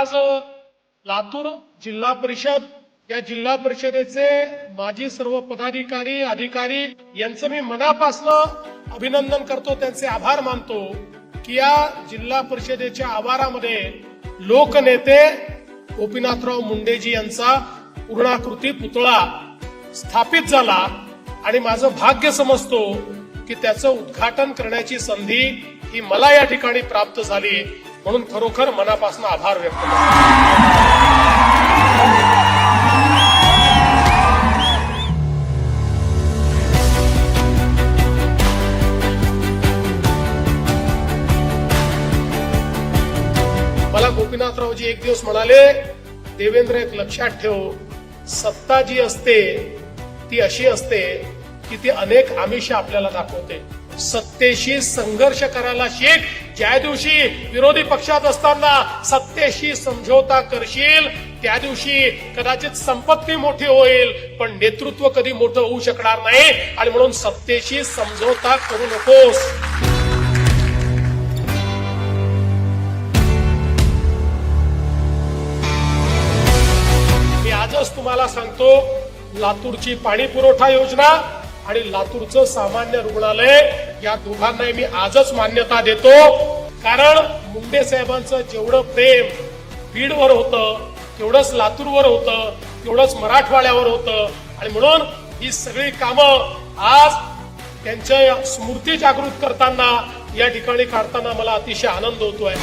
आज लातूर जिल्हा परिषद या जिल्हा परिषदेचे माजी सर्व पदाधिकारी अधिकारी यांचं मी मनापासनं अभिनंदन करतो त्यांचे आभार मानतो की या जिल्हा परिषदेच्या आवारामध्ये लोकनेते गोपीनाथराव मुंडेजी यांचा पूर्णाकृती पुतळा स्थापित झाला आणि माझं भाग्य समजतो की त्याचं उद्घाटन करण्याची संधी ही मला या ठिकाणी प्राप्त झाली. म्हणून खरोखर मनापासून आभार व्यक्त करतो. मला गोपीनाथरावजी एक दिवस म्हणाले देवेंद्र एक लक्षात ठेव. सत्ता जी असते ती अशी असते की ती अनेक आमिष आपल्याला दाखवते. सत्तेशी संघर्ष करायला शिक. ज्या दिवशी विरोधी पक्षात असताना सत्तेशी समझोता करशील त्या दिवशी कदाचित संपत्ती मोठी होईल पण नेतृत्व कधी मोठं होऊ शकणार नाही. आणि म्हणून सत्तेशी समझोता करू नकोस. मी आजच तुम्हाला सांगतो लातूरची पाणी पुरवठा योजना आणि लातूरचं सामान्य रुग्णालय या दोघांनाही मी आजच मान्यता देतो. कारण मुंडे साहेबांचं जेवढं प्रेम बीडवर होतं तेवढंच लातूरवर होतं तेवढंच मराठवाड्यावर होतं. आणि म्हणून ही सगळी कामं आज त्यांच्या स्मृती जागृत करताना या ठिकाणी काढताना मला अतिशय आनंद होतोय.